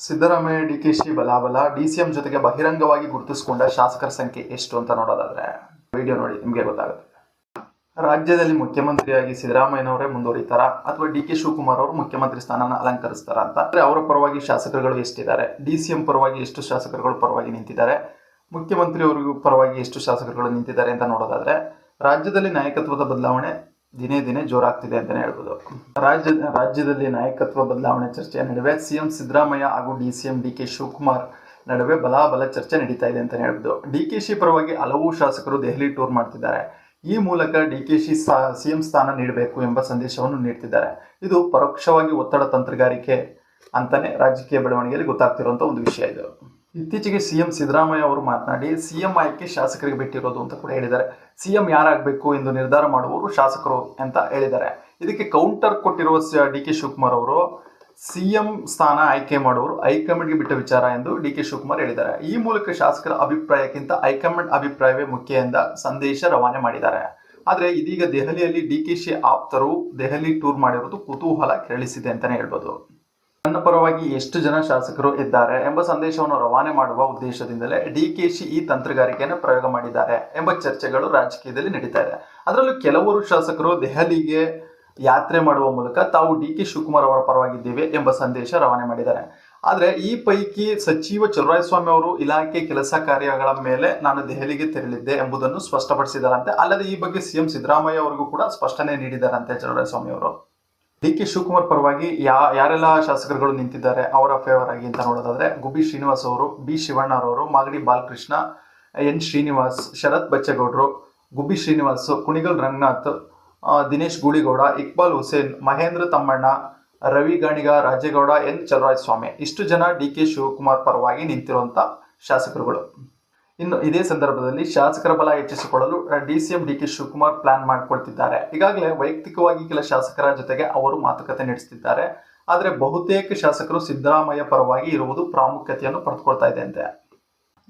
Siddaramaiah, D K she ಬಲಾಬಲ, D C M ಜೊತೆಗೆ ಬಹಿರಂಗವಾಗಿ ಗುರುತಿಸಿಕೊಂಡ ಶಾಸಕರ ಸಂಖ್ಯೆ ಎಷ್ಟು ಅಂತ ನೋಡೋದಾದ್ರೆ, ವಿಡಿಯೋ ನೋಡಿ, ನಿಮಗೆ ಗೊತ್ತಾಗುತ್ತೆ. ರಾಜ್ಯದಲ್ಲಿ ಮುಖ್ಯಮಂತ್ರಿಯಾಗಿ ಸಿದ್ದರಾಮಯ್ಯನವರೇ ಮುಂದುವರಿತಾರ ಅಥವಾ ಡಿ ಕೆ ಶಿವಕುಮಾರ್ ಅವರು ಮುಖ್ಯಮಂತ್ರಿ ಸ್ಥಾನನ ಅಲಂಕರಿಸ್ತಾರ ಅಂತ. ಅಂದ್ರೆ ಅವರ ಪರವಾಗಿ ಶಾಸಕರುಗಳು ಎಷ್ಟಿದ್ದಾರೆ, ಡಿ ಸಿ ಎಂ ಪರವಾಗಿ ಎಷ್ಟು ಶಾಸಕರುಗಳು ಪರವಾಗಿ ನಿಂತಿದ್ದಾರೆ ಮುಖ್ಯಮಂತ್ರಿ ಅವರಿಗೂ ಪರವಾಗಿ ಎಷ್ಟು ಶಾಸಕರುಗಳು ನಿಂತಿದ್ದಾರೆ ಅಂತ ನೋಡೋದಾದ್ರೆ, ರಾಜ್ಯದಲ್ಲಿ ನಾಯಕತ್ವದ ಬದಲಾವಣೆ ದಿನೇ ದಿನೇ ಜೋರಾಗ್ತಿದೆ ಅಂತಲೇ ಹೇಳ್ಬೋದು. ರಾಜ್ಯ, ರಾಜ್ಯದಲ್ಲಿ ನಾಯಕತ್ವ ಬದಲಾವಣೆ ಚರ್ಚೆಯ ನಡುವೆ ಸಿಎಂ ಸಿದ್ದರಾಮಯ್ಯ ಹಾಗೂ D C M D K Shivakumar ನಡುವೆ ಬಲಾಬಲ ಚರ್ಚೆ ನಡೀತಾ ಇದೆ ಅಂತಲೇ ಹೇಳ್ಬೋದು. ಡಿ ಕೆ ಶಿ ಪರವಾಗಿ ಹಲವು ಶಾಸಕರು ದೆಹಲಿ ಟೂರ್ ಮಾಡ್ತಿದ್ದಾರೆ. ಈ ಮೂಲಕ ಡಿ ಕೆ ಶಿ ಸಿಎಂ ಸ್ಥಾನ ನೀಡಬೇಕು ಎಂಬ ಸಂದೇಶವನ್ನು ನೀಡ್ತಿದ್ದಾರೆ. ಇದು ಪರೋಕ್ಷವಾಗಿ ಒತ್ತಡ ತಂತ್ರಗಾರಿಕೆ ಅಂತಾನೆ ರಾಜಕೀಯ ಬೆಳವಣಿಗೆಯಲ್ಲಿ ಗೊತ್ತಾಗ್ತಿರುವಂಥ ಒಂದು ವಿಷಯ ಇದು. ಇತ್ತೀಚೆಗೆ ಸಿಎಂ ಸಿದ್ದರಾಮಯ್ಯ ಅವರು ಮಾತನಾಡಿ ಸಿಎಂ ಆಯ್ಕೆ ಶಾಸಕರಿಗೆ ಬಿಟ್ಟಿರೋದು ಅಂತ ಕೂಡ ಹೇಳಿದ್ದಾರೆ. ಸಿಎಂ ಯಾರಾಗಬೇಕು ಎಂದು ನಿರ್ಧಾರ ಮಾಡುವವರು ಶಾಸಕರು ಅಂತ ಹೇಳಿದ್ದಾರೆ. ಇದಕ್ಕೆ ಕೌಂಟರ್ ಕೊಟ್ಟಿರುವ ಡಿ ಕೆ ಶಿವಕುಮಾರ್ ಅವರು ಸಿಎಂ ಸ್ಥಾನ ಆಯ್ಕೆ ಮಾಡುವವರು ಹೈಕಮಾಂಡ್ಗೆ ಬಿಟ್ಟ ವಿಚಾರ ಎಂದು ಡಿ ಕೆ ಶಿವಕುಮಾರ್ ಹೇಳಿದ್ದಾರೆ. ಈ ಮೂಲಕ ಶಾಸಕರ ಅಭಿಪ್ರಾಯಕ್ಕಿಂತ ಹೈಕಮಾಂಡ್ ಅಭಿಪ್ರಾಯವೇ ಮುಖ್ಯ ಎಂದ ಸಂದೇಶ ರವಾನೆ ಮಾಡಿದ್ದಾರೆ. ಆದರೆ ಇದೀಗ ದೆಹಲಿಯಲ್ಲಿ ಡಿ ಕೆ ಶಿ ಆಪ್ತರು ದೆಹಲಿ ಟೂರ್ ಮಾಡಿರುವುದು ಕುತೂಹಲ ಕೆರಳಿಸಿದೆ ಅಂತಲೇ ಹೇಳ್ಬೋದು. ನನ್ನ ಪರವಾಗಿ ಎಷ್ಟು ಜನ ಶಾಸಕರು ಇದ್ದಾರೆ ಎಂಬ ಸಂದೇಶವನ್ನು ರವಾನೆ ಮಾಡುವ ಉದ್ದೇಶದಿಂದಲೇ ಡಿ ಕೆ ಶಿ ಈ ತಂತ್ರಗಾರಿಕೆಯನ್ನು ಪ್ರಯೋಗ ಮಾಡಿದ್ದಾರೆ ಎಂಬ ಚರ್ಚೆಗಳು ರಾಜಕೀಯದಲ್ಲಿ ನಡೀತಾ ಇದೆ. ಅದರಲ್ಲೂ ಕೆಲವರು ಶಾಸಕರು ದೆಹಲಿಗೆ ಯಾತ್ರೆ ಮಾಡುವ ಮೂಲಕ ತಾವು ಡಿ ಕೆ ಶಿವಕುಮಾರ್ ಅವರ ಪರವಾಗಿದ್ದೇವೆ ಎಂಬ ಸಂದೇಶ ರವಾನೆ ಮಾಡಿದ್ದಾರೆ. ಆದ್ರೆ ಈ ಪೈಕಿ ಸಚಿವ ಚಲುವರಾಯಸ್ವಾಮಿ ಅವರು ಇಲಾಖೆ ಕೆಲಸ ಕಾರ್ಯಗಳ ಮೇಲೆ ನಾನು ದೆಹಲಿಗೆ ತೆರಳಿದ್ದೆ ಎಂಬುದನ್ನು ಸ್ಪಷ್ಟಪಡಿಸಿದಾರಂತೆ ಅಲ್ಲದೆ ಈ ಬಗ್ಗೆ ಸಿಎಂ ಸಿದ್ದರಾಮಯ್ಯ ಅವರಿಗೂ ಕೂಡ ಸ್ಪಷ್ಟನೆ ನೀಡಿದಾರಂತೆ ಚಲುವರಾಯಸ್ವಾಮಿ ಅವರು. ಡಿ ಕೆ ಶಿವಕುಮಾರ್ ಪರವಾಗಿ ಯಾ, ಯಾರೆಲ್ಲ ಶಾಸಕರುಗಳು ನಿಂತಿದ್ದಾರೆ ಅವರ ಫೇವರ್ ಆಗಿ ಅಂತ ನೋಡೋದಾದ್ರೆ ಗುಬಿ ಶ್ರೀನಿವಾಸ್ ಅವರು, ಬಿ ಶಿವಣ್ಣರವರು ಮಾಗಡಿ ಬಾಲಕೃಷ್ಣ, ಎನ್ ಶ್ರೀನಿವಾಸ್, ಶರತ್ ಬಚ್ಚೇಗೌಡರು ಗುಬಿ ಶ್ರೀನಿವಾಸ್, ಕುಣಿಗಲ್ ರಂಗನಾಥ್ ದಿನೇಶ್ ಗೂಳಿಗೌಡ, ಇಕ್ಬಾಲ್ ಹುಸೇನ್, ಮಹೇಂದ್ರ ತಮ್ಮಣ್ಣ, ರವಿ ಗಾಣಿಗ ರಾಜೇಗೌಡ, ಎನ್ ಚಲರಾಯಸ್ವಾಮಿ ಇಷ್ಟು ಜನ ಡಿ ಕೆ ಶಿವಕುಮಾರ್ ಪರವಾಗಿ ನಿಂತಿರುವಂತ ಶಾಸಕರುಗಳು. ಇನ್ನು ಇದೇ ಸಂದರ್ಭದಲ್ಲಿ ಶಾಸಕರ ಬಲ ಹೆಚ್ಚಿಸಿಕೊಳ್ಳಲು D C M D K Shivakumar plan ಮಾಡಿಕೊಳ್ತಿದ್ದಾರೆ. ಈಗಾಗಲೇ ವೈಯಕ್ತಿಕವಾಗಿ ಕೆಲ ಶಾಸಕರ ಜೊತೆಗೆ ಅವರು ಮಾತುಕತೆ ನಡೆಸುತ್ತಿದ್ದಾರೆ ಆದರೆ ಬಹುತೇಕ ಶಾಸಕರು ಸಿದ್ದರಾಮಯ್ಯ ಪರವಾಗಿ ಇರುವುದು ಪ್ರಾಮುಖ್ಯತೆಯನ್ನು ಪಡೆದುಕೊಳ್ತಾ ಇದೆ ಅಂತೆ.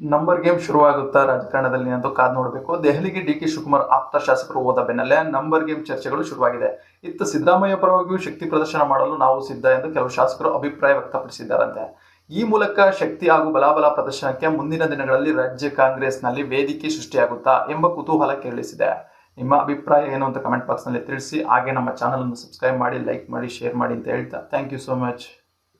ನಂಬರ್ ಗೇಮ್ ಶುರುವಾಗುತ್ತಾ ರಾಜಕಾರಣದಲ್ಲಿ ಅಂತ ಕಾದ್ ನೋಡಬೇಕು. ದೆಹಲಿಗೆ ಡಿ ಕೆ ಶಿವಕುಮಾರ್ ಆಪ್ತ ಶಾಸಕರು ಹೋದ ಬೆನ್ನಲ್ಲೇ ನಂಬರ್ ಗೇಮ್ ಚರ್ಚೆಗಳು ಶುರುವಾಗಿದೆ. ಇತ್ತ ಸಿದ್ದರಾಮಯ್ಯ ಪರವಾಗಿಯೂ ಶಕ್ತಿ ಪ್ರದರ್ಶನ ಮಾಡಲು ನಾವು ಸಿದ್ಧ ಎಂದು ಕೆಲವು ಶಾಸಕರು ಅಭಿಪ್ರಾಯ ವ್ಯಕ್ತಪಡಿಸಿದ್ದಾರಂತೆ. ಈ ಮೂಲಕ ಶಕ್ತಿ ಹಾಗೂ ಬಲಾಬಲ ಪ್ರದರ್ಶನಕ್ಕೆ ಮುಂದಿನ ದಿನಗಳಲ್ಲಿ ರಾಜ್ಯ ಕಾಂಗ್ರೆಸ್ನಲ್ಲಿ ವೇದಿಕೆ ಸೃಷ್ಟಿಯಾಗುತ್ತಾ ಎಂಬ ಕುತೂಹಲ ಕೇಳಿಸಿದೆ. ನಿಮ್ಮ ಅಭಿಪ್ರಾಯ ಏನು ಅಂತ ಕಮೆಂಟ್ ಬಾಕ್ಸ್ನಲ್ಲಿ ತಿಳಿಸಿ. ಹಾಗೆ ನಮ್ಮ ಚಾನಲನ್ನು ಸಬ್ಸ್ಕ್ರೈಬ್ ಮಾಡಿ, ಲೈಕ್ ಮಾಡಿ, ಶೇರ್ ಮಾಡಿ ಅಂತ ಹೇಳ್ತಾ ಥ್ಯಾಂಕ್ ಯು ಸೋ ಮಚ್.